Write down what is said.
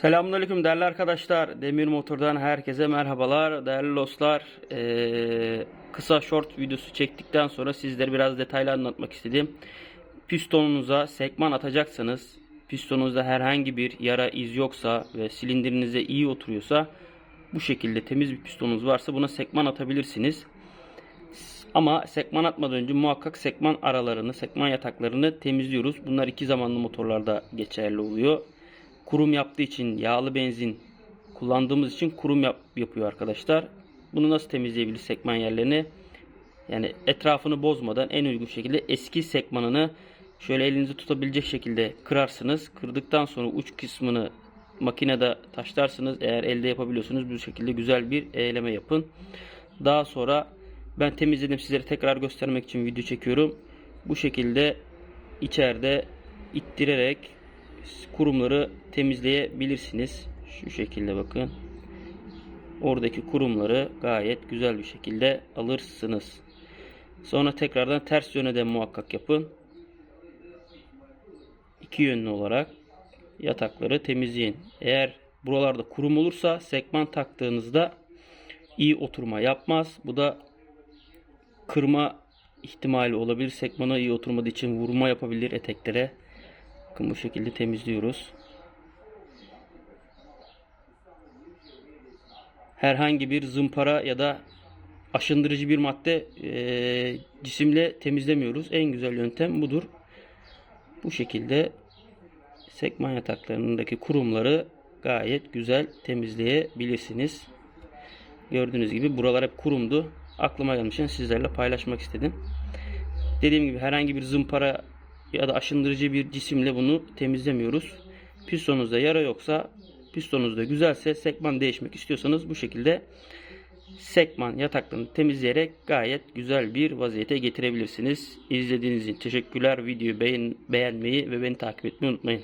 Selamünaleyküm değerli arkadaşlar. Demir Motor'dan herkese merhabalar. Değerli dostlar, eee, kısa short videosu çektikten sonra sizlere biraz detaylı anlatmak istedim. Pistonunuza sekman atacaksınız. Pistonunuzda herhangi bir yara iz yoksa ve silindirinize iyi oturuyorsa bu şekilde temiz bir pistonunuz varsa buna sekman atabilirsiniz. Ama sekman atmadan önce muhakkak sekman aralarını, sekman yataklarını temizliyoruz. Bunlar iki zamanlı motorlarda geçerli oluyor. Kurum yaptığı için yağlı benzin kullandığımız için kurum yap- yapıyor arkadaşlar. Bunu nasıl temizleyebiliriz sekman yerlerini? Yani etrafını bozmadan en uygun şekilde eski sekmanını şöyle elinizi tutabilecek şekilde kırarsınız. Kırdıktan sonra uç kısmını makinede taşlarsınız. Eğer elde yapabiliyorsunuz bu şekilde güzel bir eğleme yapın. Daha sonra ben temizledim sizlere tekrar göstermek için video çekiyorum. Bu şekilde içeride ittirerek kurumları temizleyebilirsiniz. Şu şekilde bakın. Oradaki kurumları gayet güzel bir şekilde alırsınız. Sonra tekrardan ters yöne de muhakkak yapın. İki yönlü olarak yatakları temizleyin. Eğer buralarda kurum olursa sekman taktığınızda iyi oturma yapmaz. Bu da kırma ihtimali olabilir. Sekmana iyi oturmadığı için vurma yapabilir eteklere. Bakın bu şekilde temizliyoruz. Herhangi bir zımpara ya da aşındırıcı bir madde eee, cisimle temizlemiyoruz. En güzel yöntem budur. Bu şekilde sekman yataklarındaki kurumları gayet güzel temizleyebilirsiniz. Gördüğünüz gibi buralar hep kurumdu. Aklıma gelmişken sizlerle paylaşmak istedim. Dediğim gibi herhangi bir zımpara ya da aşındırıcı bir cisimle bunu temizlemiyoruz. Pistonunuzda yara yoksa, pistonunuzda güzelse sekman değişmek istiyorsanız bu şekilde sekman yataklarını temizleyerek gayet güzel bir vaziyete getirebilirsiniz. İzlediğiniz için teşekkürler. Videoyu beğen, beğenmeyi ve beni takip etmeyi unutmayın.